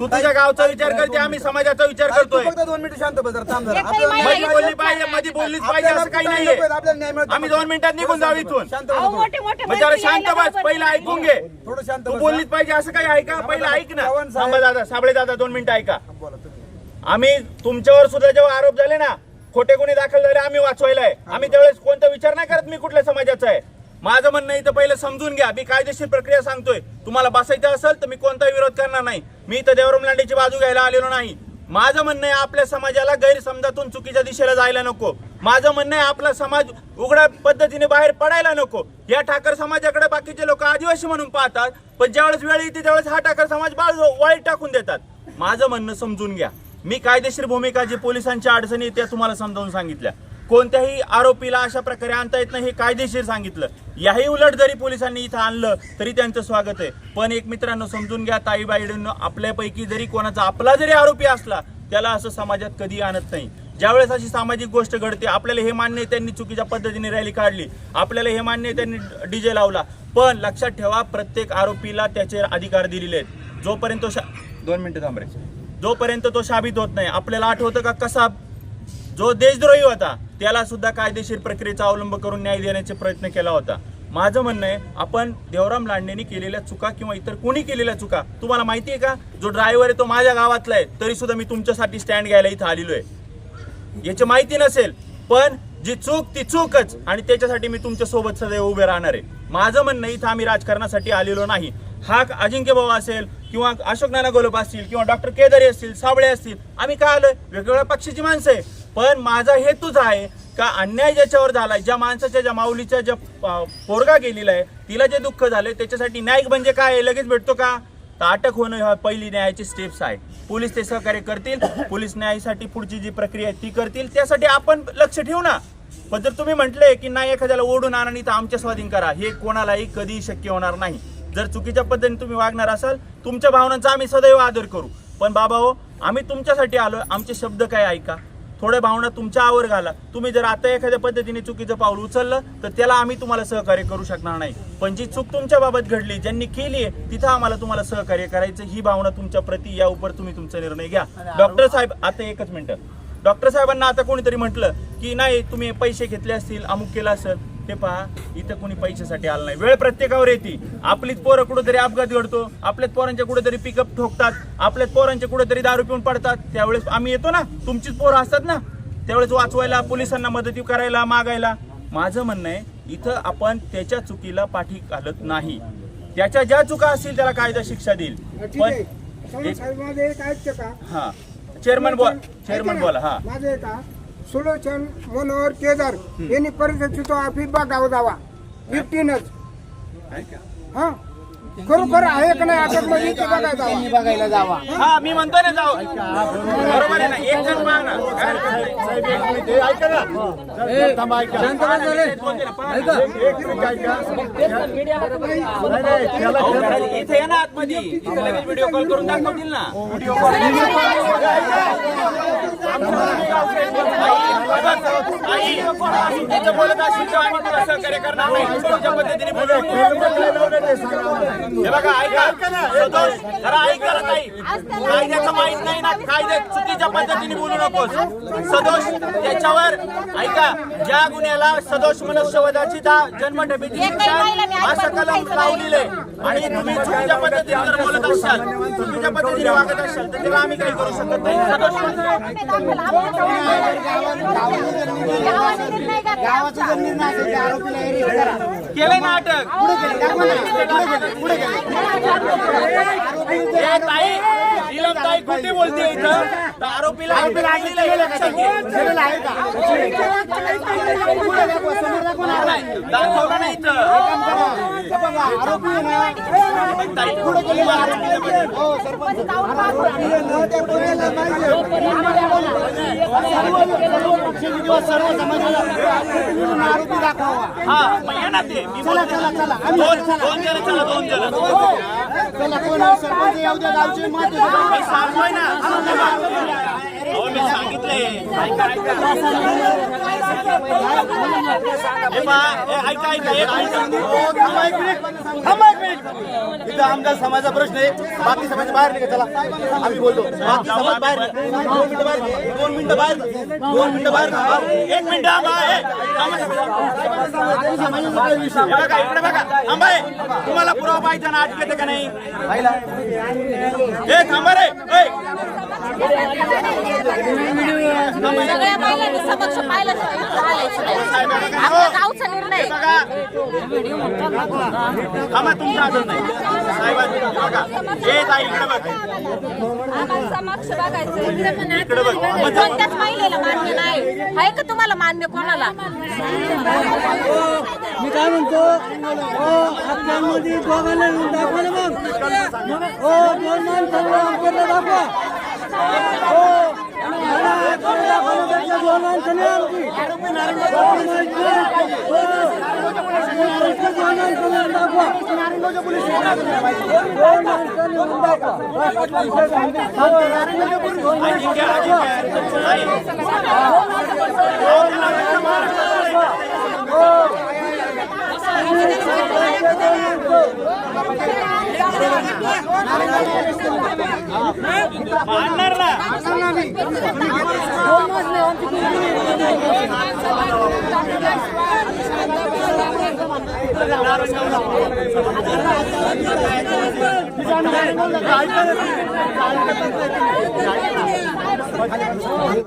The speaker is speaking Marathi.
तू तुझ्या गावचा विचार करते आम्ही समाजाचा विचार अरे, तू करतोय फक्त दोन मिनिटं शांत बस जरा, थांब जरा. आपल्याला मध्ये. बोलली पाहिजे मध्ये बोललीच पाहिजे आपल्याला असं काही कुठं नाहीये नको, आपल्याला न्याय मिळतो. आम्ही दोन मिनिटात निघून जाऊ इथून शांत बस अहो थोडं. मोठे मोठे मग जरा माणसं शांत यायला बस बरोबर पहिलं नाही. ऐकून घे थोडं शांत तू बस. बोललीच पाहिजे असं काही ऐका पहिलं ऐक ना साहेब. थांबा दादा साबळे दादा दोन मिनिटं ऐका बोला तुम्ही. आम्ही तुमच्यावर सुद्धा जेव्हा आरोप झाले ना खोटे गुन्हे दाखल झाले आम्ही वाचवायला आहे आम्ही त्यावेळेस कोणता विचार नाही करत मी कुठल्या समाजाचा आहे माझं म्हणणं इथं पहिलं समजून घ्या. मी कायदेशीर प्रक्रिया सांगतोय. तुम्हाला बसायचं असेल तर मी कोणताही विरोध करणार नाही. मी इथं देवराम लांडेची बाजू घ्यायला आलेलो नाही. माझं म्हणणं आहे आपल्या समाजाला गैरसमजातून चुकीच्या दिशेला जायला नको. माझं म्हणणं आहे आपला समाज उघड्या पद्धतीने बाहेर पडायला नको. या ठाकर समाजाकडे बाकीचे लोक आदिवासी म्हणून पाहतात पण ज्यावेळेस वेळ येते त्यावेळेस हा ठाकर समाज बाळ वाईट टाकून देतात. माझं म्हणणं समजून घ्या. मी कायदेशीर भूमिका जी पोलिसांच्या अडचणी त्या तुम्हाला समजावून सांगितल्या. कोणत्याही आरोपीला अशा प्रकारे आणता येत नाही हे कायदेशीर सांगितलं. याही उलट जरी पोलिसांनी इथं आणलं तरी त्यांचं स्वागत आहे. पण एक मित्रांनो समजून घ्या ताईबाईंनो आपल्यापैकी जरी कोणाचा आपला जरी आरोपी असला त्याला असं समाजात कधी आणत नाही. ज्यावेळेस अशी सामाजिक गोष्ट घडते आपल्याला हे मान्य त्यांनी चुकीच्या पद्धतीने रॅली काढली. आपल्याला हे मान्य त्यांनी डीजे लावला. पण लक्षात ठेवा प्रत्येक आरोपीला त्याचे अधिकार दिलेले आहेत. जोपर्यंत शा- दोन मिनिटं थांबरे जोपर्यंत तो शाबित होत नाही आपल्याला आठवतं का कसा जो देशद्रोही होता त्याला सुद्धा कायदेशीर प्रक्रियेचा अवलंब करून न्याय देण्याचे प्रयत्न केला होता. माझं म्हणणं आहे आपण देवराम लांडेनी केलेल्या चुका किंवा इतर कोणी केलेल्या चुका तुम्हाला माहिती आहे का? जो ड्रायव्हर आहे तो माझ्या गावातला आहे तरी सुद्धा मी तुमच्यासाठी स्टँड घ्यायला इथं आलेलो आहे. याची माहिती नसेल पण जी चूक ती चूकच आणि त्याच्यासाठी मी तुमच्यासोबत सदैव उभे राहणार आहे. माझं म्हणणं इथं आम्ही राजकारणासाठी आलेलो नाही. हा अजिंक्य भाऊ असेल किंवा अशोक नाना गोलप असतील किंवा डॉक्टर केदारी असतील साबळे असतील आम्ही काय आलोय? वेगवेगळ्या पक्षाची माणसं आहे. पण माझा हेतूच आहे का अन्याय ज्याच्यावर झालाय ज्या माणसाच्या ज्या माऊलीच्या ज्या पोरगा गेलेला आहे तिला जे दुःख झालंय त्याच्यासाठी न्यायिक म्हणजे काय लगेच भेटतो का? तर अटक होणं ह्या पहिली न्यायाची स्टेप्स आहे पोलीस ते सहकार्य करतील. पोलीस न्यायासाठी पुढची जी प्रक्रिया आहे ती करतील. त्यासाठी आपण लक्ष ठेवू ना. पण जर तुम्ही म्हटले की नाही एखाद्याला ओढून आणा आणि तर आमच्या स्वाधीन करा हे कोणालाही कधीही शक्य होणार नाही. जर चुकीच्या पद्धतीने तुम्ही वागणार असाल तुमच्या भावनांचा आम्ही सदैव आदर करू. पण बाबा हो आम्ही तुमच्यासाठी आलोय. आमचे शब्द काय ऐका? थोड्या भावना तुमच्या आवर घाला. तुम्ही जर आता एखाद्या पद्धतीने चुकीचं पाऊल उचललं तर त्याला आम्ही तुम्हाला सहकार्य करू शकणार नाही. पण जी चूक तुमच्या बाबत घडली ज्यांनी केली आहे तिथं आम्हाला तुम्हाला सहकार्य करायचं. ही भावना तुमच्या प्रती या उपर तुम्ही तुमचा निर्णय घ्या. डॉक्टर साहेब आता एकच मिनिट. डॉक्टर साहेबांना आता कोणीतरी म्हटलं की नाही तुम्ही पैसे घेतले असतील अमुक केलं असेल. हे पहा इथं कोणी पैशासाठी आलं नाही. वेळ प्रत्येकावर येते. आपलीच पोरं कुठेतरी अपघात घडतो. आपल्याच पोरांच्या कुठेतरी पिकअप ठोकतात. आपल्याच पोरांच्या कुठेतरी दारू पिऊन पडतात. त्यावेळेस आम्ही येतो ना. तुमचीच पोरं असतात ना. त्यावेळेस वाचवायला पोलिसांना मदती करायला मागायला. माझं म्हणणं आहे इथं आपण त्याच्या चुकीला पाठी घालत नाही. त्याच्या ज्या चुका असतील त्याला कायदा शिक्षा देईल. पण हा चेअरमन बोल. चेअरमन बोला हा. माझे सुलोचन मनोहर केदार यांनी परिस्थिती ऑफिस बघावं जावा. एकटीनच हा. खरोखर आहे का नाही अटकमध्ये ते बघायला? जावा बघायला जावा. हा मी म्हणतो ना जाऊ. बरोबर आहे ना? एक जण पाहा ना. काय हरकत नाही. अहो, इथे या ना आतमध्ये. इथे लगेच व्हिडिओ कॉल करून दाखवतील ना. व्हिडिओ कॉल इथं बोलत असेल तर आम्ही तुला सहकार्य करणार नाही. तुमच्या पद्धतीने बोलू. हे बघा ऐका. सदोष जरा ऐक जरा ताई. कायद्याचं माहीत नाही ना कायदे चुकीच्या पद्धतीने बोलू नकोस. सदोष त्याच्यावर ऐका ज्या गुन्ह्याला सदोष मनुष्यवधाची जन्मठेपेची शिक्षा असं कलम लावलेलं आणि तुम्ही चुकीच्या पद्धतीने जर बोलत असाल चुकीच्या पद्धतीने वागत असाल तर त्याला आम्ही काही करू शकत नाही. सदोष गावाचा जर निर्णय असेल त्या आरोपीला केलंय ना. अटक ताई ताई खोटी बोलते इथं? आरोपीला दाखवलं नाही हो सर्व समाजाला आरोपी दाखवा. हा ना ते. चला चला आम्ही दोन जण चला दोन जण. चला कोण? सरपंच येऊ द्या गावचे महत्त्व ना. इथं आमचा समाजाचा प्रश्न आहे बाकी समाज बाहेर निघा चला आम्ही बोलतो बाकी समाज बाहेर. दोन मिनिटं बाहेर. दोन मिनिटं बाहेर. दोन मिनिटं बाहेर. एक मिनिट बघा इकडे बघा थांबा. तुम्हाला पुरावा पाहिजे ना अटक येते का नाही थांबा रे. सगळ्या महिलांनी समक्ष पाहिलं गावचा निर्णय थांबा तुमचा आदर नाही साहेबांनी बघा हे इकडे बघ समक्ष बघायचं इकडे बघ. कोणत्याच महिलेला मान्य नाही आहे का तुम्हाला मान्य कोणाला मी काय म्हणतो हो दोघांना दाखवा ना मग हो दोन मान आपल्याला दाखवा हो ఆయన